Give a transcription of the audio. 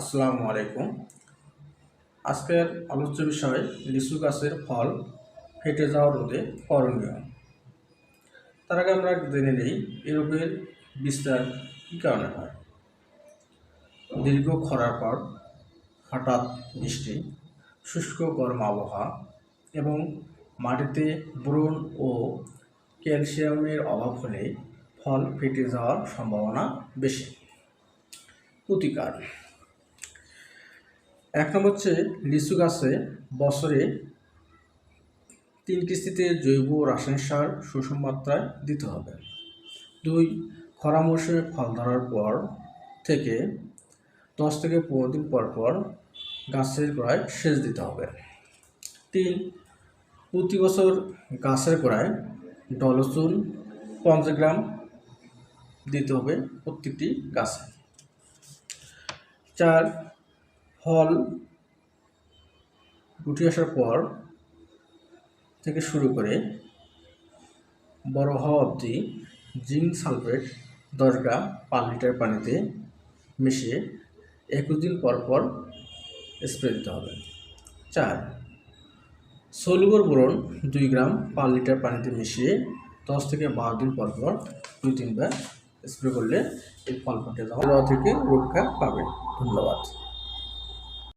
আসসালামু আলাইকুম। আজকের আলোচ্য বিষয়, লিচু গাছের ফল ফেটে যাওয়া রোধে করণীয়। তার আগে আমরা জেনে নিই, এ রোগের বিস্তার কী কারণে হয়? দীর্ঘ খরার পর হঠাৎ বৃষ্টি, শুষ্ক গরম আবহাওয়া এবং মাটিতে ব্রণ ও ক্যালসিয়ামের অভাব হলে ফল ফেটে যাওয়ার সম্ভাবনা বেশি। প্রতিকার এক নম্বর হচ্ছে লিচু গাছে বছরে তিন কিস্তিতে জৈব রাসায়নিক সার সুষম মাত্রায় দিতে হবে। দুই, খরা মৌসুমে ফল ধরার পর থেকে দশ থেকে পনেরো দিন পর পর গাছের গোড়ায় সেচ দিতে হবে। তিন, প্রতি বছর গাছের গোড়ায় ডলচুন পঞ্চাশ গ্রাম দিতে হবে প্রত্যেকটি গাছে। চার ফল গুটি আসার পর থেকে শুরু করে বড় হওয়া অবধি জিঙ্ক সালফেট দশ গ্রাম পার লিটার পানিতে মিশিয়ে একুশ দিন পর পর স্প্রে দিতে হবে। চার, সলুবর বোরন দুই গ্রাম পাঁচ লিটার পানিতে মিশিয়ে দশ থেকে বারো দিন পর পর দুই তিনবার স্প্রে করলে এই ফল ফুটে যাওয়া থেকে রক্ষা পাবে। ধন্যবাদ।